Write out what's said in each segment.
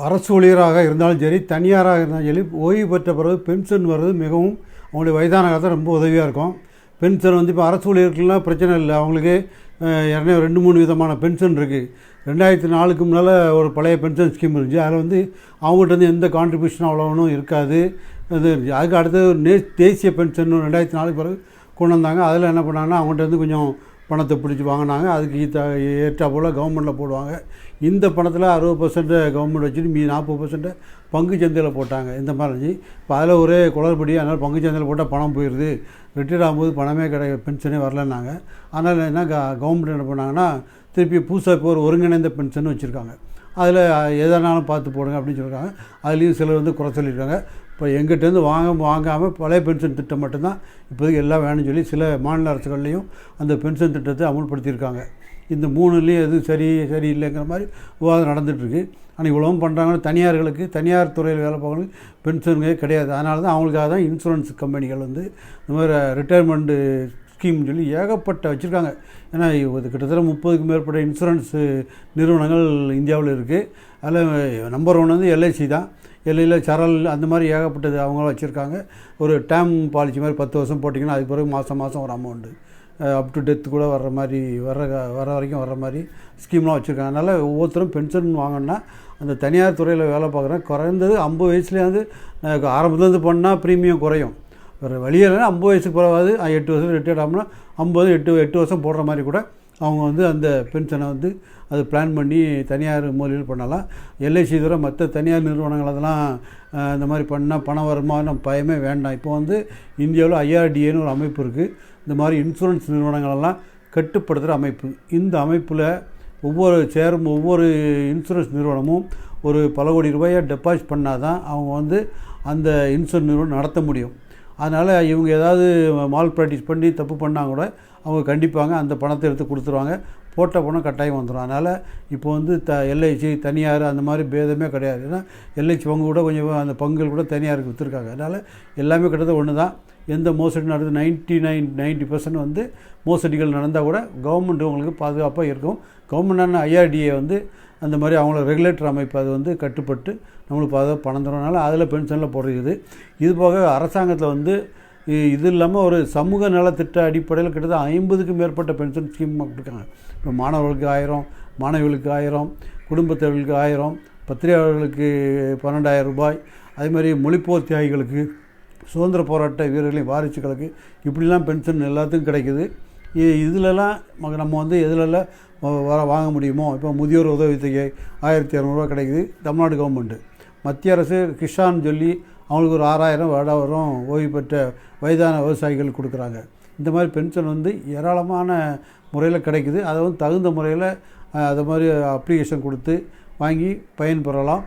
அரசு ஊழியராக இருந்தாலும் சரி தனியாராக இருந்தாலும் சரி ஓய்வு பெற்ற பிறகு பென்ஷன் வர்றது மிகவும் அவங்களுடைய வயதான காலத்தில் ரொம்ப உதவியாக இருக்கும். பென்ஷன் வந்து இப்போ அரசு ஊழியர்கள்லாம் பிரச்சனை இல்லை. அவங்களுக்கு அஹ், ரெண்டு மூணு விதமான பென்ஷன் இருக்குது ரெண்டாயிரத்தி நாலுக்கு முன்னால் ஒரு பழைய பென்ஷன் ஸ்கீம் இருந்துச்சு. அதில் வந்து அவங்கள்ட்ட வந்து எந்த கான்ட்ரிபியூஷன் அவ்வளோனும் இருக்காது. இது இருந்துச்சு. அதுக்கு அடுத்தது நே தேசிய பென்ஷன் ரெண்டாயிரத்தி நாலுக்கு பிறகு கொண்டு வந்தாங்க. அதில் என்ன பண்ணாங்கன்னா அவங்கள்ட்ட வந்து கொஞ்சம் பணத்தை பிடிச்சி வாங்கினாங்க. அதுக்கு ஈத்த ஏற்றா போல் கவர்மெண்ட்டில் போடுவாங்க. இந்த பணத்தில் அறுபது பர்சன்ட்டு கவர்மெண்ட் வச்சுட்டு மீ நாற்பது பர்சன்ட் பங்கு சந்தையில் போட்டாங்க. இந்த மாதிரி. இருந்துச்சு இப்போ அதில் ஒரே குளறுபடி அதனால் பங்கு சந்தையில் போட்டால் பணம் போயிடுது ரிட்டையர் ஆகும்போது பணமே கிடையாது. பென்ஷனே வரலன்னாங்க. அதனால் என்ன க கவர்மெண்ட் என்ன பண்ணாங்கன்னா திருப்பி புதுசாக இப்போ ஒரு ஒருங்கிணைந்த பென்ஷன் வச்சுருக்காங்க. அதில் எதனாலும் பார்த்து போடுங்க அப்படின்னு சொல்லியிருக்காங்க. அதுலேயும் சிலர் வந்து குறை சொல்லியிருக்காங்க. இப்போ எங்கிட்டேருந்து வாங்க வாங்காமல் பழைய பென்ஷன் திட்டம் மட்டும்தான் இப்போதைக்கு எல்லாம் வேணும்னு சொல்லி சில மாநில அரசுகள்லேயும் அந்த பென்ஷன் திட்டத்தை அமுல்படுத்தியிருக்காங்க. இந்த மூணுலேயும் எது சரி சரி இல்லைங்கிற மாதிரி விவாதம் நடந்துகிட்ருக்கு. ஆனால் இவ்வளவும் பண்ணுறாங்கன்னா தனியார்களுக்கு தனியார் துறையில் வேலை பார்க்கறவங்களுக்கு பென்ஷனுங்க கிடையாது. அதனால தான் அவங்களுக்காக தான் இன்சூரன்ஸ் கம்பெனிகள் வந்து இந்த மாதிரி ரிட்டையர்மெண்ட்டு ஸ்கீம்னு சொல்லி ஏகப்பட்ட வச்சுருக்காங்க. ஏன்னா இது கிட்டத்தட்ட முப்பதுக்கும் மேற்பட்ட இன்சூரன்ஸு நிறுவனங்கள் இந்தியாவில் இருக்குது அதில் நம்பர் ஒன் வந்து எல்ஐசி தான். எல்ஐயில் சரல் அந்த மாதிரி ஏகப்பட்டது அவங்களும் வச்சுருக்காங்க. ஒரு டேம் பாலிசி மாதிரி பத்து வருஷம் போட்டிங்கன்னா அதுக்கு பிறகு மாதம் மாதம் ஒரு அமௌண்ட்டு. அப் டு டெத்து கூட வர்ற மாதிரி வர்ற வர வரைக்கும் வர்ற மாதிரி ஸ்கீம்லாம் வச்சுருக்காங்க. அதனால் ஒவ்வொருத்தரும் பென்ஷன் வாங்கினா அந்த தனியார் துறையில் வேலை பார்க்குறேன் குறைந்தது ஐம்பது வயசுலேருந்து வந்து ஆரம்பத்துலேருந்து பண்ணால் ப்ரீமியம் குறையும். வேறு வழியே இல்லைன்னா ஐம்பது வயசுக்கு பிறவாது எட்டு வருஷம் ரிட்டையர்ட் ஆகும்னா ஐம்பது எட்டு எட்டு வருஷம் போடுற மாதிரி கூட அவங்க வந்து அந்த பென்ஷனை வந்து அது பிளான் பண்ணி தனியார் மூலையில் பண்ணலாம். எல்ஐசி தவிர மற்ற தனியார் நிறுவனங்கள் அதெல்லாம் இந்த மாதிரி பண்ணால் பண வருமானம் பயமே வேண்டாம். இப்போ வந்து இந்தியாவில் ஐஆர்டிஏன்னு ஒரு அமைப்பு இருக்குது இந்த மாதிரி இன்சூரன்ஸ் நிறுவனங்களெல்லாம் கட்டுப்படுத்துகிற அமைப்பு. இந்த அமைப்பில் ஒவ்வொரு சேரும் ஒவ்வொரு இன்சூரன்ஸ் நிறுவனமும் ஒரு பல கோடி ரூபாயை டெபாசிட் பண்ணால் தான் அவங்க வந்து அந்த இன்சூரன்ஸ் நிறுவனம் நடத்த முடியும். அதனால் இவங்க ஏதாவது மால் ப்ராக்டிஸ் பண்ணி தப்பு பண்ணால் கூட அவங்க கண்டிப்பாங்க அந்த பணத்தை எடுத்து கொடுத்துருவாங்க. போட்ட பணம் கட்டாயம் வந்துடும். அதனால் இப்போ வந்து த எல்ஐசி தனியார் அந்த மாதிரி பேதமே கிடையாது. ஏன்னா எல்ஐசி பங்கு கூட கொஞ்சம் அந்த பங்குகள் கூட தனியாருக்கு விற்றுருக்காங்க அதனால் எல்லாமே கிட்டத்தட்ட ஒன்று தான் எந்த மோசடி நடக்குது நைன்ட்டி நைன் நைன்ட்டி பர்சன்ட் வந்து மோசடிகள் நடந்தால் கூட கவர்மெண்ட் உங்களுக்கு பாதுகாப்பாக இருக்கும். கவர்மெண்டான ஐஆர்டிஏ வந்து அந்த மாதிரி அவங்கள ரெகுலேட்டர் அமைப்பு அது வந்து கட்டுப்பட்டு நம்மளுக்கு பாதுகாப்பு பணம் தரனால அதில் பென்ஷனில் போடுறது இது போக அரசாங்கத்தில் வந்து இது இல்லாமல் ஒரு சமூக நலத்திட்ட அடிப்படையில் கிட்டத்தட்ட ஐம்பதுக்கும் மேற்பட்ட பென்ஷன் ஸ்கீம் கொடுக்காங்க இப்போ மாணவர்களுக்கு ஆயிரம் மாணவிகளுக்கு ஆயிரம் குடும்பத்தவர்களுக்கு ஆயிரம் பத்திரிகையாளர்களுக்கு பன்னெண்டாயிரம் ரூபாய் அதே மாதிரி மொழிப்போர் தியாகிகளுக்கு சுதந்திர போராட்ட வீரர்களின் வாரிசுகளுக்கு இப்படிலாம் பென்ஷன் எல்லாத்துக்கும் கிடைக்குது. இதுலலாம் நம்ம வந்து எதுலெல்லாம் வ- வர வாங்க முடியுமோ இப்போ முதியோர் உதவித்தொகை ஆயிரத்தி இரநூறுவா கிடைக்குது தமிழ்நாடு கவர்மெண்ட்டு மத்திய அரசு கிஷான் சொல்லி அவங்களுக்கு ஒரு ஆறாயிரம் வருடம் ஓய்வு பெற்ற வயதான விவசாயிகள் கொடுக்குறாங்க. இந்த மாதிரி பென்ஷன் வந்து ஏராளமான முறையில் கிடைக்குது. அதை வந்து தகுந்த முறையில் அது மாதிரி அப்ளிகேஷன் கொடுத்து வாங்கி பயன்பெறலாம்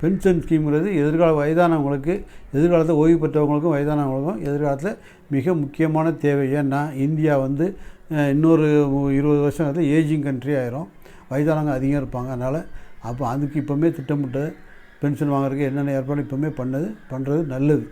பென்ஷன் ஸ்கீம்ங்கிறது எதிர்கால வயதானவங்களுக்கு எதிர்காலத்தில் ஓய்வு பெற்றவங்களுக்கும் வயதானவங்களுக்கும் எதிர்காலத்தில் மிக முக்கியமான தேவை. ஏன்னா இந்தியா வந்து இன்னொரு இருபது வருஷம் ஏஜிங் கண்ட்ரி ஆயிரும். வயதானவங்க அதிகம் இருப்பாங்க. அதனால் அப்போ அதுக்கு இப்போவுமே திட்டமிட்டு பென்ஷன் வாங்குறதுக்கு என்னென்ன ஏற்பாடு இப்போவுமே பண்ணது பண்ணுறது நல்லது.